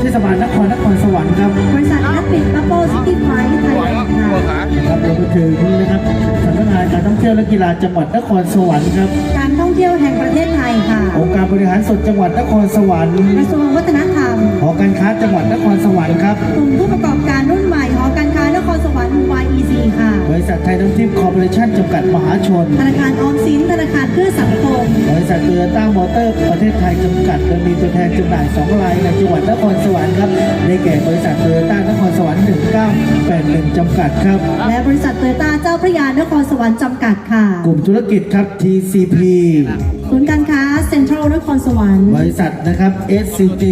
เทศบาลนครนครสวรรค์ครับบริษัทนักบิดบับเบิ้ลซิตี้ไฟท์ไทยแลนด์ค่ะครับรวมไปถึงนะครับสำนักงานการท่องเที่ยวและกีฬาจังหวัดนครสวรรค์ครับการท่องเที่ยวแห่งประเทศไทยค่ะองค์การบริหารส่วนจังหวัดนครสวรรค์กระทรวงวัฒนธรรมหอการค้าจังหวัดนครสวรรค์ครับกลุ่มผู้ประกอบการรุ่นใหม่หอการค้านครสวรรค์ YEC ค่ะบริษัทไทยน้ำทิพย์คอร์ปอเรชั่นจำกัดมหาชนธนาคารออมสินธนาคารเพื่อสังคมบริ ษัทเรือต้ามอเตอร์ประเทศไทยจำกัดโดยมีตัวแทนจำหน่าย2รายในจังหวัดนครสวรรค์ครับได้แก่บริษัทเรือต้านครสวรรค์1981จำกัดครับ และบริษัทโตโยต้าเจ้าพระยานครสวรรค์จำกัดค่ะ กลุ่มธุรกิจครับ TCP ศูนย์การค้าเซ็นทรัลนครสวรรค์ บริษัทนะครับ SCG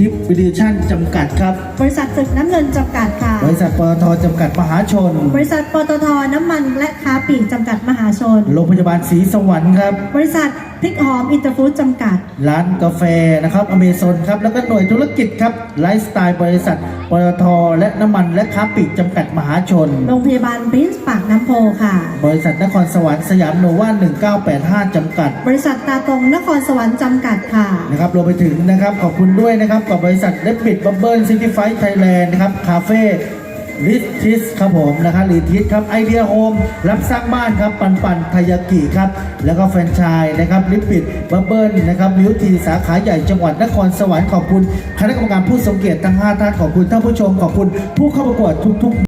Distribution จำกัดครับ บริษัทตึกน้ำเงินจำกัดค่ะ บริษัทปตทจำกัดมหาชน บริษัทปตทน้ำมันและค้าปลีกจำกัดมหาชน โรงพยาบาลศรีสวรรค์ครับ บริษัท พริกหอมอินเตอร์ฟู้ดจำกัด ร้านกาแฟนะครับอเมซอนครับ แล้วก็หน่วยธุรกิจครับ ไลฟ์สไตล์บริษัทปตทและน้ำมันและค้าปลีกจำกัดมหาชน โรงพยาบาลปรินซ์ปากน้ำโพค่ะ บริษัทนครสวรรค์สยามโนวา1985 จำกัด บริษัทตาตรงนครสวรรค์จำกัดค่ะ นะครับรวมไปถึงนะครับขอบคุณด้วยนะครับกับบริษัทเดบิตบับเบิลซิตี้ไฟท์ไทยแลนด์นะครับคาเฟ่ ลิทิสครับผมนะครับลิทิสครับไอเดียโฮมรับสร้างบ้านครับปันปันทายากิครับแล้วก็แฟนชายนะครับลิปิดบับเบิลนะครับมิวทีสาขาใหญ่จังหวัดนครสวรรค์ขอบคุณคณะกรรมการผู้ทรงเกียรติทั้ง5ท่านขอบคุณท่านผู้ชมขอบคุณผู้เข้าประกวดทุกๆ